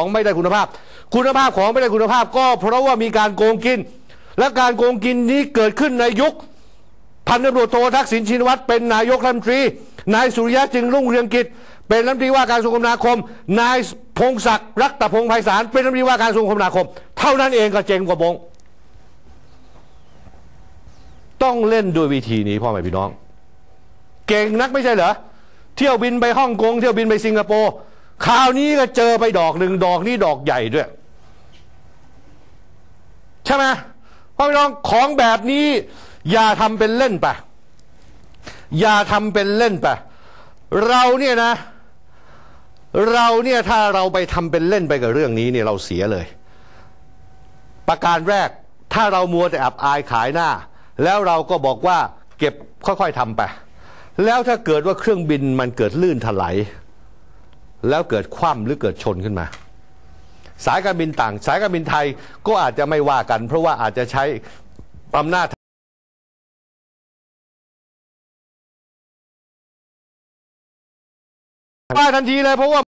ของไม่ได้คุณภาพ คุณภาพของไม่ได้คุณภาพก็เพราะว่ามีการโกงกิน และการโกงกินนี้เกิดขึ้นในยุคพันตำรวจโททักษิณชินวัตรเป็นนายกรัฐมนตรี นายสุริยะจึงรุ่งเรืองกิจ เป็นรัฐมนตรีว่าการกระทรวงคมนาคม นายพงศักดิ์รักตะพงษ์ไพศาลเป็นรัฐมนตรีว่าการกระทรวงคมนาคม เท่านั้นเองก็เจงกว่าบง ต้องเล่นด้วยวิธีนี้พ่อแม่พี่น้อง เก่งนักไม่ใช่เหรอเที่ยวบินไปฮ่องกงเที่ยวบินไปสิงคโปร์ คราวนี้ก็เจอไปดอกหนึ่งดอกนี้ดอกใหญ่ด้วย ใช่ไหมพ่อพี่น้องของแบบนี้ อย่าทำเป็นเล่นไปอย่าทำเป็นเล่นไปเราเนี่ยนะ เราเนี่ยถ้าเราไปทำเป็นเล่นไปกับเรื่องนี้เนี่ยเราเสียเลย ประการแรกถ้าเรามัวแต่อับอายขายหน้า แล้วเราก็บอกว่าเก็บค่อยๆทำไป แล้วถ้าเกิดว่าเครื่องบินมันเกิดลื่นถลาย แล้วเกิดคว่ำหรือเกิดชนขึ้นมา สายการบินต่าง สายการบินไทยก็อาจจะไม่ว่ากัน เพราะว่าอาจจะใช้อำนาจว่าทันทีเลยเพราะว่า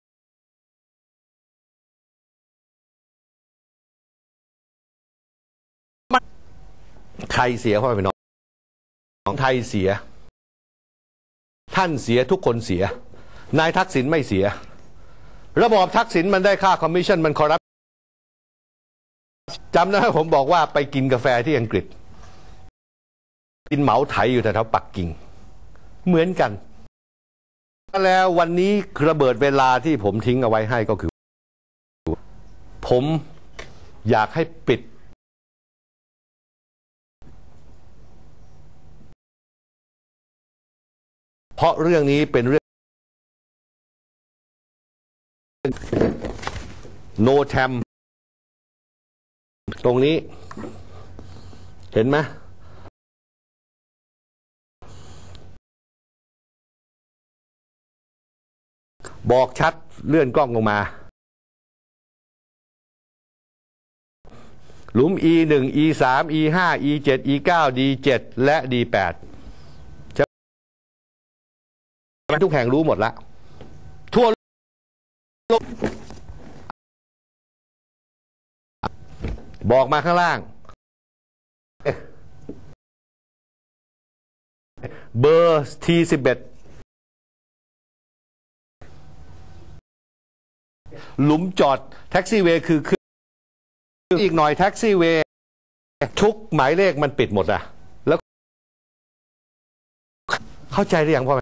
ใครเสียพ่อแม่พี่น้องของไทยเสีย ท่านเสียทุกคนเสีย นายทักษิณไม่เสีย ระบอบทักษิณมันได้ค่าคอมมิชชั่นมันคอรัปจำได้ไหมผมบอกว่าไปกินกาแฟที่อังกฤษ กินเหมาไถอยู่แถวปักกิ่ง เหมือนกัน แล้ววันนี้ระเบิดเวลาที่ผมทิ้งเอาไว้ให้ก็คือ ผมอยากให้ปิด เพราะเรื่องนี้เป็นเรื่อง โนแทมตรงนี้ เห็นไหมบอกชัดเลื่อนกล้องลงมา หลุม e 1 e 3 e 5 e 7 e 9 d 7และ d 8ทุกแห่งรู้หมดและทั่วโลก บอกมาข้างล่าง เบอร์ทีสิบเอ็ดหลุมจอดแท็กซี่เวย์คือคืออีกหน่อยแท็กซี่เวย์ทุกหมายเลขมันปิดหมดอะแล้ว เข้าใจหรือยังพ่อ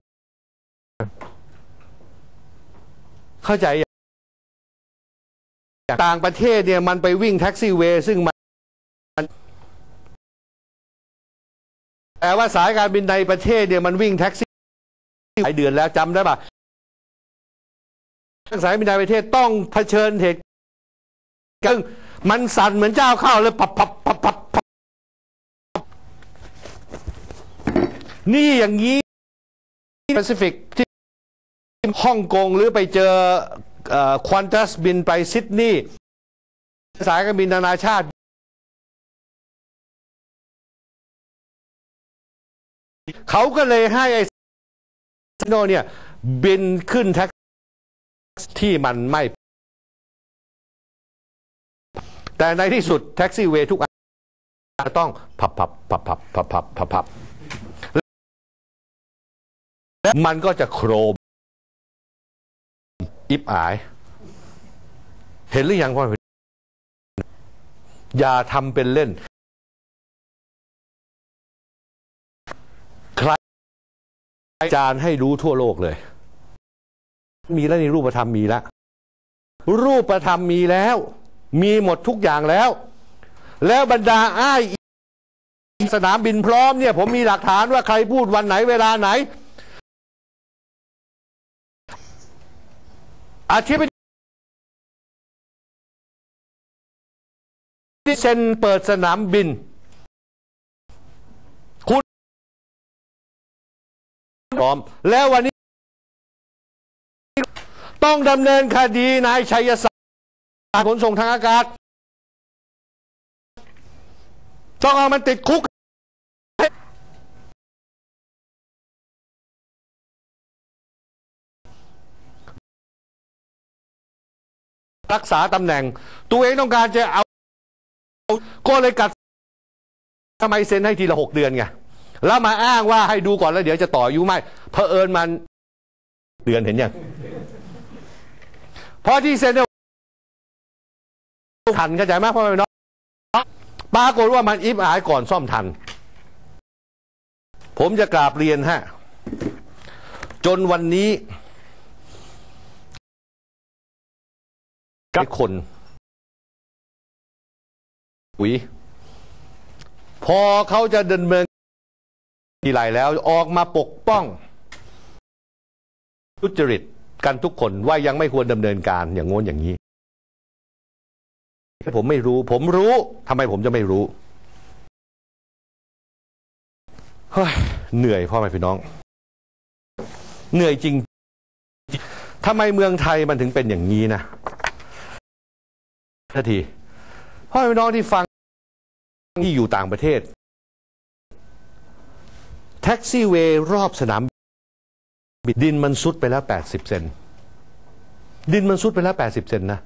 เข้าใจ อย่างต่างประเทศเนี่ยมันไปวิ่งแท็กซี่เวย์ซึ่งมันแต่ว่าสายการบินในประเทศเนี่ยมันวิ่งแท็กซี่หลายเดือนแล้วจำได้ปะสายการบินในประเทศต้องเผชิญเหตุซึ่งมันสั่นเหมือนเจ้าเข้าเลยปับปับปับปับปับนี่อย่างนี้แปซิฟิกที่ฮ่องกงหรือไปเจอ ควอนตัสบินไปซิดนีย์สายการบินนานาชาติเขาก็เลยให้ไอ้โนเนี่ยบินขึ้นแท็กที่มันไม่ แต่ในที่สุดแท็กซี่เวย์ทุกอันต้องพับพับพับพับพับพับพับพับและมันก็จะโครม อิบอาย เห็นหรือยังพ่ออย่าทำเป็นเล่น ใครอาจารย์ให้รู้ทั่วโลกเลย มีแล้วในรูปธรรมมีแล้ว รูปธรรมมีแล้ว มีหมดทุกอย่างแล้ว แล้วบรรดาอ้ายสนามบินพร้อมเนี่ย ผมมีหลักฐานว่าใครพูดวันไหนเวลาไหน อาทิตย์ที่เซนเปิดสนามบิน คุณพร้อม แล้ววันนี้ ต้องดำเนินคดีนายชัยศักดิ์ขนส่งทางอากาศ ต้องเอามันติดคุก รักษาตำแหน่ง ตัวเองต้องการจะเอาก็เลยกัดทำไมเซ็นให้ทีละหกเดือนไงแล้วมาอ้างว่าให้ดูก่อนแล้วเดี๋ยวจะต่ออายุไม่เผอิญมันเดือนเห็นยังพราะที่เซ็นเนี่ยทันเข้าใจไหมพ่อแม่น้องปรากฏว่ามันอิบอายก่อนซ่อมทัน ผมจะกราบเรียนฮะ จนวันนี้ กับคนอุยพอเขาจะเดำเนินทีไรแล้วออกมาปกป้องทุจริตกันทุกคนว่ายังไม่ควรดำเนินการอย่างงน้นอย่างนี้ผมไม่รู้ ผมรู้ทำไมผมจะไม่รู้เฮ้ยเหนื่อยพ่อแม่พี่น้อง เหนื่อยจริงทำไมเมืองไทยมันถึงเป็นอย่างนี้นะ นาทีพ่อแม่พี่น้องที่ฟังที่อยู่ต่างประเทศ แท็กซี่เวย์รอบสนามบินดินมันซุดไปแล้ว 80 เซนดินมันซุดไปแล้ว 80 เซนนะ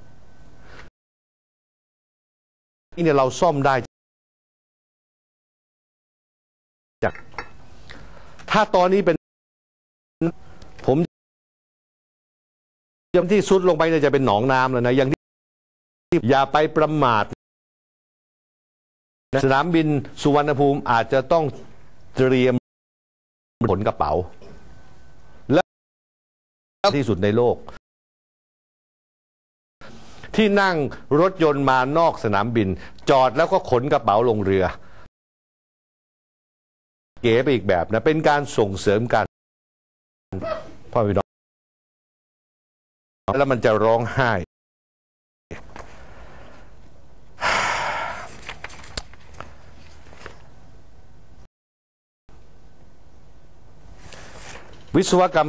นี่เนี่ยเราซ่อมได้จาก ถ้าตอนนี้เป็น ผมยังที่ซุดลงไปเนี่ยจะเป็นหนองน้ำแล้วนะอย่างที่ อย่าไปประมาทสนามบินสุวรรณภูมิอาจจะต้องเตรียมขนกระเป๋า และที่สุดในโลก ที่นั่งรถยนต์มานอกสนามบิน จอดแล้วก็ขนกระเป๋าลงเรือ เก๋ไปอีกแบบนะ เป็นการส่งเสริมกันพ่อพี่น้องแล้วมันจะร้องไห้ วิศวกรรม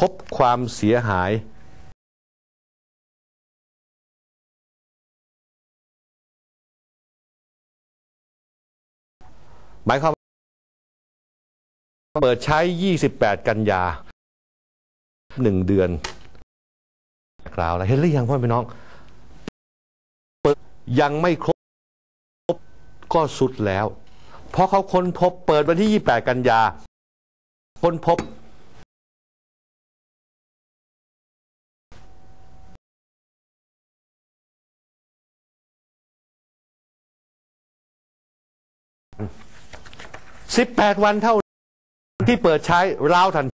พบความเสียหาย หมายความว่าเปิดใช้ 28 กันยาหนึ่งเดือนกล่าวแล้วเห็นหรือยังพ่อพี่น้องเปิดยังไม่ครบก็สุดแล้ว เพราะเขาค้นพบเปิดวันที่ 28 กันยา ค้นพบ 18 วันเท่าที่เปิดใช้ราวทัน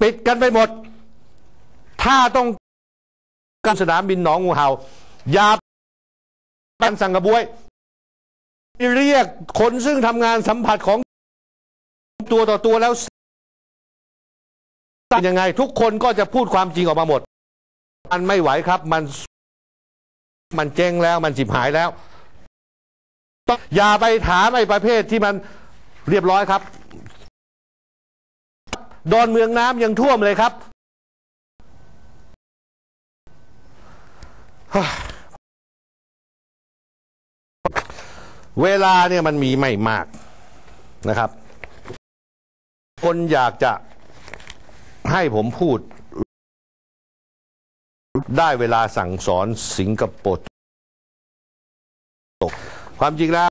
ปิดกันไปหมด ถ้าต้องการสนามบินหนองงูเห่าอย่า แปนสังกระบวยเรียกคนซึ่งทำงานสัมผัสของตัวต่อตัวแล้วยังไง ทุกคนก็จะพูดความจริงออกมาหมด มันไม่ไหวครับ มันมันเจ๊งแล้ว มันจิบหายแล้ว อย่าไปถามไอ้ประเภทที่มันเรียบร้อยครับ ดอนเมืองน้ำยังท่วมเลยครับ เวลาเนี่ยมันมีไม่มากนะครับ คนอยากจะให้ผมพูด ได้เวลาสั่งสอนสิงคโปร์ความจริงแล้ว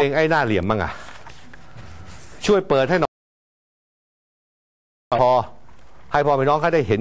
เองไอ้หน้าเหลี่ยมมั้งอะช่วยเปิดให้หน่อยพอให้พ่อพี่น้องเขาได้เห็น